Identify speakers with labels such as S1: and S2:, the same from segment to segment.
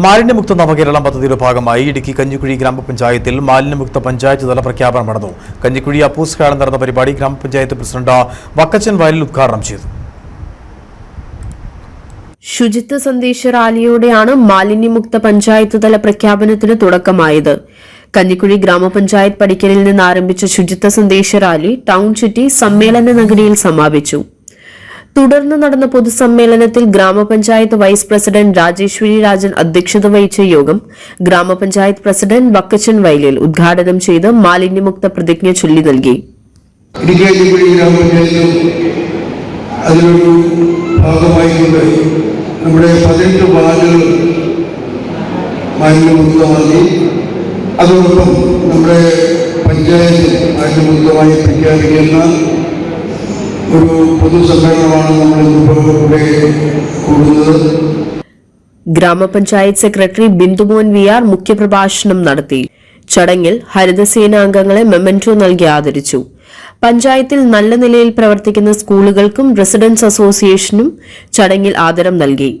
S1: മാലിന്യമുക്ത നവകേരളം പദ്ധതിയുടെ ഭാഗമായി ഇടുക്കി കഞ്ഞിക്കുഴി ഗ്രാമപഞ്ചായത്തിൽ മാലിന്യമുക്ത പഞ്ചായത്ത് തല പ്രഖ്യാപനം നടന്നു. കഞ്ഞിക്കുഴി അപ്പൂസ് കാലം നടന്ന പരിപാടി ഗ്രാമപഞ്ചായത്ത് പ്രസിഡന്റ് വക്കച്ചൻ വയലിൽ ഉദ്ഘാടനം ചെയ്തു.
S2: ശുചിത്വ സന്ദേശ റാലിയോടെയാണ് മാലിന്യമുക്ത പഞ്ചായത്ത് തല പ്രഖ്യാപനത്തിന് തുടക്കമായത്. കഞ്ഞിക്കുഴി ഗ്രാമപഞ്ചായത്ത് പടിക്കലിൽ നിന്ന് ആരംഭിച്ച ശുചിത്വ സന്ദേശ റാലി ടൗൺ ചുറ്റി സമ്മേളന നഗരിയിൽ സമാപിച്ചു. തുടർന്ന് നടന്ന പൊതുസമ്മേളനത്തിൽ ഗ്രാമപഞ്ചായത്ത് വൈസ് പ്രസിഡന്റ് രാജേശ്വരി രാജൻ അധ്യക്ഷത വഹിച്ച യോഗം ഗ്രാമപഞ്ചായത്ത് പ്രസിഡന്റ് വക്കച്ചൻ വയലിൽ ഉദ്ഘാടനം ചെയ്ത് മാലിന്യമുക്ത പ്രതിജ്ഞ ചൊല്ലി നൽകി.
S3: അതോടൊപ്പം നമ്മുടെ പഞ്ചായത്ത് മാലിന്യമുക്തമായി പ്രഖ്യാപിക്കുന്ന പൊതുസമ്മേളനമാണ്
S2: ഗ്രാമപഞ്ചായത്ത് സെക്രട്ടറി ബിന്ദുമോൻ വി ആർ മുഖ്യപ്രഭാഷണം നടത്തി. ചടങ്ങിൽ ഹരിതസേന അംഗങ്ങളെ മെമ്മന്റോ നൽകി ആദരിച്ചു. പഞ്ചായത്തിൽ നല്ല നിലയിൽ പ്രവർത്തിക്കുന്ന സ്കൂളുകൾക്കും റെസിഡൻസ് അസോസിയേഷനും ചടങ്ങിൽ ആദരം നൽകി.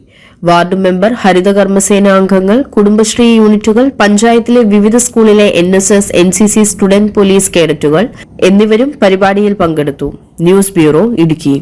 S2: വാർഡ് മെമ്പർ ഹരിത കർമ്മസേന അംഗങ്ങൾ കുടുംബശ്രീ യൂണിറ്റുകൾ പഞ്ചായത്തിലെ വിവിധ സ്കൂളിലെ N S S N C C student police കേഡറ്റുകൾ എന്നിവരും പരിപാടിയിൽ പങ്കെടുത്തു. News bureau Idukki.